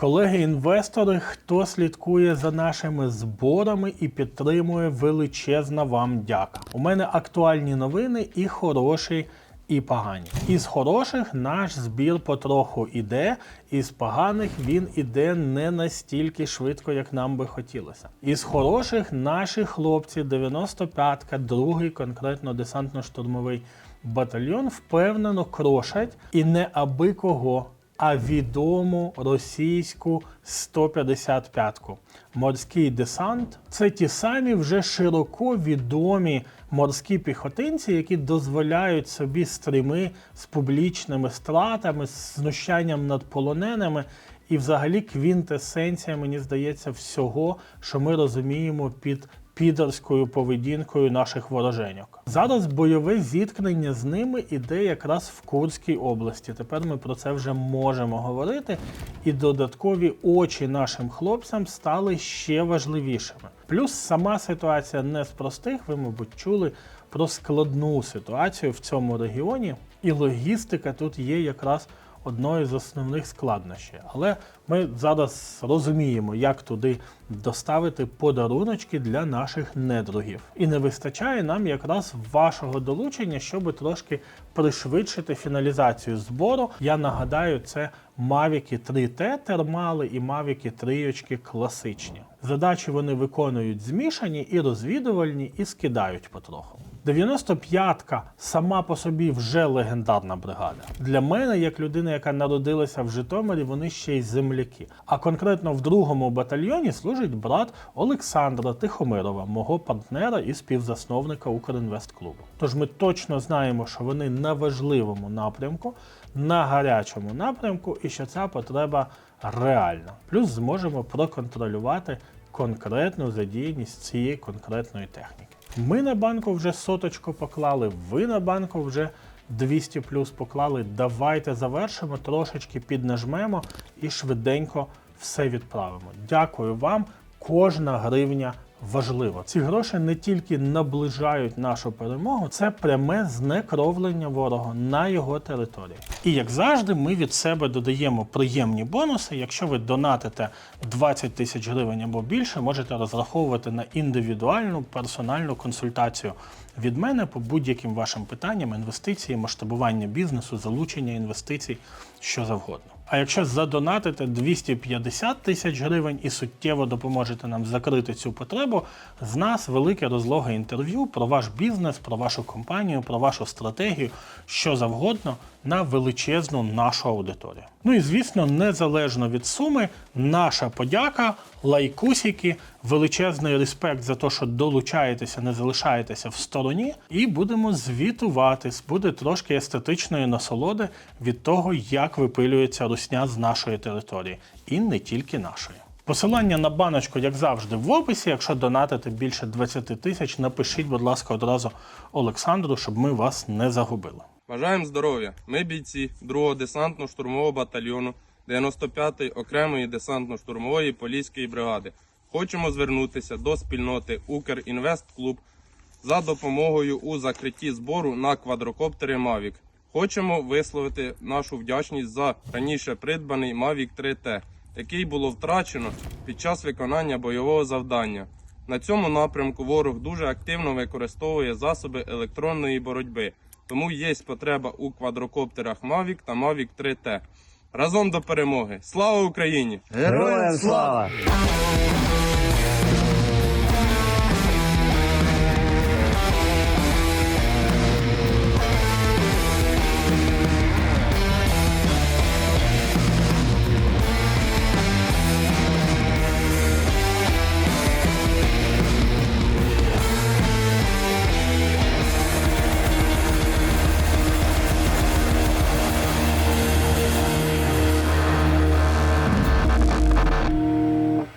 Колеги-інвестори, хто слідкує за нашими зборами і підтримує, величезна вам дяка. У мене актуальні новини і хороші, і погані. Із хороших наш збір потроху іде, із поганих він іде не настільки швидко, як нам би хотілося. Із хороших наші хлопці, 95-ка, другий конкретно десантно-штурмовий батальйон, впевнено крошать і не аби кого а відому російську 155-ку. Морський десант це ті самі вже широко відомі морські піхотинці, які дозволяють собі стріми з публічними стратами, з знущанням над полоненими. І взагалі квінтесенція, мені здається, всього, що ми розуміємо під підерською поведінкою наших вороженьок. Зараз бойове зіткнення з ними іде якраз в Курській області. Тепер ми про це вже можемо говорити, і додаткові очі нашим хлопцям стали ще важливішими. Плюс сама ситуація не з простих, ви, мабуть, чули про складну ситуацію в цьому регіоні, і логістика тут є якраз одною з основних складнощів. Але ми зараз розуміємо, як туди доставити подаруночки для наших недругів. І не вистачає нам якраз вашого долучення, щоб трошки пришвидшити фіналізацію збору. Я нагадаю, це Mavic 3T термали і Mavic 3 класичні. Задачі вони виконують змішані і розвідувальні, і скидають потроху. 95-ка сама по собі вже легендарна бригада. Для мене, як людина, яка народилася в Житомирі, вони ще й земляки. А конкретно в другому батальйоні служить брат Олександра Тихомирова, мого партнера і співзасновника Укрінвестклубу. Тож ми точно знаємо, що вони на важливому напрямку, на гарячому напрямку, і що ця потреба реальна. Плюс зможемо проконтролювати конкретну задіяність цієї конкретної техніки. Ми на банку вже соточку поклали, ви на банку вже 200 плюс поклали. Давайте завершимо, трошечки піднажмемо і швиденько все відправимо. Дякую вам. Кожна гривня важлива. Ці гроші не тільки наближають нашу перемогу, це пряме знекровлення ворога на його території. І як завжди, ми від себе додаємо приємні бонуси. Якщо ви донатите 20 тисяч гривень або більше, можете розраховувати на індивідуальну персональну консультацію від мене по будь-яким вашим питанням, інвестиції, масштабування бізнесу, залучення інвестицій, що завгодно. А якщо задонатите 250 тисяч гривень і суттєво допоможете нам закрити цю потребу, з нас велике розлоге інтерв'ю про ваш бізнес, про вашу компанію, про вашу стратегію, що завгодно на величезну нашу аудиторію. Ну і звісно, незалежно від суми, наша подяка, лайкусики, величезний респект за те, що долучаєтеся, не залишаєтеся в стороні, і будемо звітуватись. Буде трошки естетичної насолоди від того, як випилюється русня з нашої території, і не тільки нашої. Посилання на баночку, як завжди, в описі. Якщо донатити більше 20 тисяч, напишіть, будь ласка, одразу Олександру, щоб ми вас не загубили. Бажаємо здоров'я! Ми бійці 2-го десантно-штурмового батальйону 95-ї окремої десантно-штурмової поліської бригади. Хочемо звернутися до спільноти Укрінвестклуб за допомогою у закритті збору на квадрокоптери Mavic. Хочемо висловити нашу вдячність за раніше придбаний Mavic 3T, який було втрачено під час виконання бойового завдання. На цьому напрямку ворог дуже активно використовує засоби електронної боротьби, тому є потреба у квадрокоптерах Mavic та Mavic 3T. Разом до перемоги! Слава Україні! Героям слава!